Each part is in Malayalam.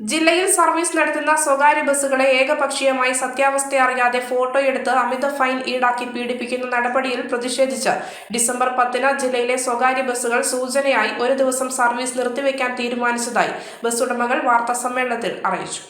ജില്ലയിൽ സർവീസ് നടത്തുന്ന സ്വകാര്യ ബസ്സുകളെ ഏകപക്ഷീയമായി സത്യാവസ്ഥ അറിയാതെ ഫോട്ടോയെടുത്ത് അമിത ഫൈൻ ഈടാക്കി പീഡിപ്പിക്കുന്ന നടപടിയിൽ പ്രതിഷേധിച്ച് ഡിസംബർ പത്തിന് ജില്ലയിലെ സ്വകാര്യ ബസ്സുകൾ സൂചനയായി ഒരു ദിവസം സർവീസ് നിർത്തിവെക്കാൻ തീരുമാനിച്ചതായി ബസ് ഉടമകൾ വാർത്താസമ്മേളനത്തിൽ അറിയിച്ചു.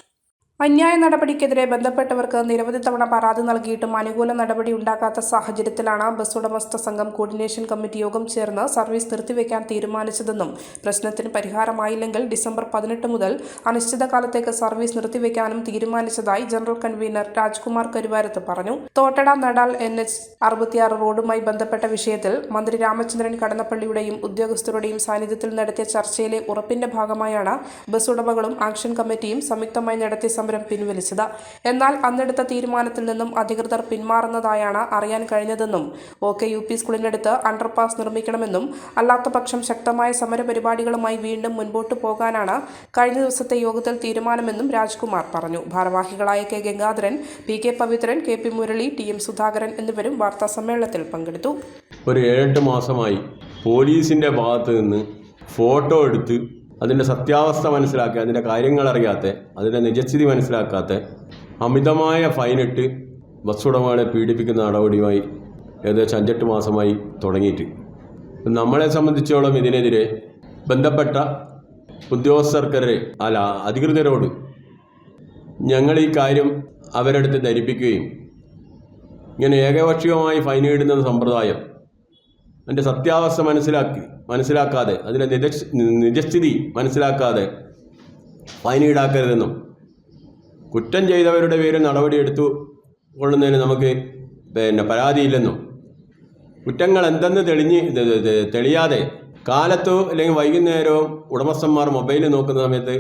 അന്യായ നടപടിക്കെതിരെ ബന്ധപ്പെട്ടവർക്ക് നിരവധി തവണ പരാതി നൽകിയിട്ടും അനുകൂല നടപടി ഉണ്ടാക്കാത്ത സാഹചര്യത്തിലാണ് ബസ് ഉടമസ്ഥ സംഘം കോർഡിനേഷൻ കമ്മിറ്റി യോഗം ചേർന്ന് സർവീസ് നിർത്തിവെക്കാൻ തീരുമാനിച്ചതെന്നും പ്രശ്നത്തിന് പരിഹാരമായില്ലെങ്കിൽ ഡിസംബർ പതിനെട്ട് മുതൽ അനിശ്ചിതകാലത്തേക്ക് സർവീസ് നിർത്തിവെക്കാനും തീരുമാനിച്ചതായി ജനറൽ കൺവീനർ രാജ്കുമാർ കരുവാരത്ത് പറഞ്ഞു. തോട്ടട നടാൽ എൻ എച്ച് അറുപത്തിയാറ് റോഡുമായി ബന്ധപ്പെട്ട വിഷയത്തിൽ മന്ത്രി രാമചന്ദ്രൻ കടന്നപ്പള്ളിയുടെയും ഉദ്യോഗസ്ഥരുടെയും സാന്നിധ്യത്തിൽ നടത്തിയ ചർച്ചയിലെ ഉറപ്പിന്റെ ഭാഗമായാണ് ബസ് ഉടമകളും ആക്ഷൻ കമ്മിറ്റിയും സംയുക്തമായി നടത്തിയ സമരം പിൻവലിച്ചത്. എന്നാൽ അന്നെടുത്ത തീരുമാനത്തിൽ നിന്നും അധികൃതർ പിന്മാറുന്നതായാണ് അറിയാൻ കഴിഞ്ഞതെന്നും ഒ കെ യു പി സ്കൂളിനടുത്ത് അണ്ടർപാസ് നിർമ്മിക്കണമെന്നും അല്ലാത്തപക്ഷം ശക്തമായ സമരപരിപാടികളുമായി വീണ്ടും മുൻപോട്ട് പോകാനാണ് കഴിഞ്ഞ ദിവസത്തെ യോഗത്തിൽ തീരുമാനമെന്നും രാജ്കുമാർ പറഞ്ഞു. ഭാരവാഹികളായ K Gangadharan P K Pavithran K P Murali T M Sudhakaran എന്നിവരും വാർത്താ സമ്മേളനത്തിൽ പങ്കെടുത്തു. ഒരു ഏഴെട്ട് മാസമായി പോലീസിന്റെ ഭാഗത്ത് നിന്ന് ഫോട്ടോ എടുത്ത് അതിന്റെ സത്യാവസ്ഥ മനസ്സിലാക്കി അതിന്റെ കാര്യങ്ങൾ അറിയാത്ത അതിന്റെ നിജസ്ഥിതി മനസ്സിലാക്കാത്ത അമിതമായ ഫൈനിട്ട് ബസ് ഉടമകളെ പീഡിപ്പിക്കുന്ന നടപടിയുമായി ഏകദേശം അഞ്ചെട്ട് മാസമായി തുടങ്ങിയിട്ട്. നമ്മളെ സംബന്ധിച്ചോളം ഇതിനെതിരെ ബന്ധപ്പെട്ട ഉദ്യോഗസ്ഥർക്കെതിരെ അല്ല അധികൃതരോട് ഞങ്ങൾ ഈ കാര്യം അവരെടുത്ത് ധരിപ്പിക്കുകയും ഇങ്ങനെ ഏകപക്ഷീയമായി ഫൈൻ ഇടുന്ന സമ്പ്രദായം അതിന്റെ സത്യാവസ്ഥ മനസ്സിലാക്കി മനസ്സിലാക്കാതെ അതിന്റെ നിജ നിജസ്ഥിതി മനസ്സിലാക്കാതെ ഫൈൻ ഈടാക്കരുതെന്നും കുറ്റം ചെയ്തവരുടെ പേരിൽ നടപടി എടുത്തു കൊള്ളുന്നതിന് നമുക്ക് പിന്നെ പരാതിയില്ലെന്നും കുറ്റങ്ങൾ എന്തെന്ന് തെളിഞ്ഞ് തെളിയാതെ കാലത്തോ അല്ലെങ്കിൽ വൈകുന്നേരവും ഉടമസ്ഥന്മാർ മൊബൈൽ നോക്കുന്ന സമയത്ത്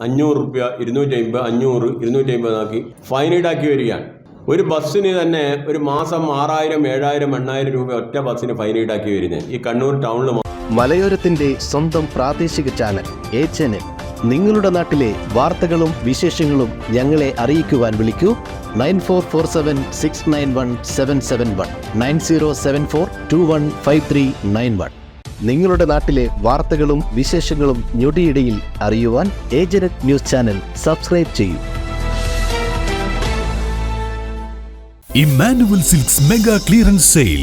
അഞ്ഞൂറ് റുപ്യ ഇരുന്നൂറ്റി അമ്പത് അഞ്ഞൂറ് ഇരുന്നൂറ്റി അമ്പത് ആക്കി ഫൈൻ ഈടാക്കി വരികയാണ്. ഒരു ബസ്സിന് തന്നെ ഒരു മാസം ആറായിരം ഏഴായിരം എണ്ണായിരം രൂപ ഒറ്റ ബസ്സിന് ഫൈൻ ഈടാക്കി വരുന്നത് ഈ കണ്ണൂർ ടൗണിൽ മലയോരത്തിന്റെ സ്വന്തം പ്രാദേശിക ചാനൽ എ നിങ്ങളുടെ നാട്ടിലെ വാർത്തകളും വിശേഷങ്ങളും ഞങ്ങളെ അറിയിക്കുവാൻ വിളിക്കൂ. Nine four four seven six nine one seven seven one. Nine zero seven four two one five three nine one. നിങ്ങളുടെ നാട്ടിലെ വാർത്തകളും വിശേഷങ്ങളും ഞൊടിയിടയിൽ അറിയുവാൻ ഏജനറ്റ് ന്യൂസ് ചാനൽ സബ്സ്ക്രൈബ് ചെയ്യൂ. Emmanuel silks mega clearance sale.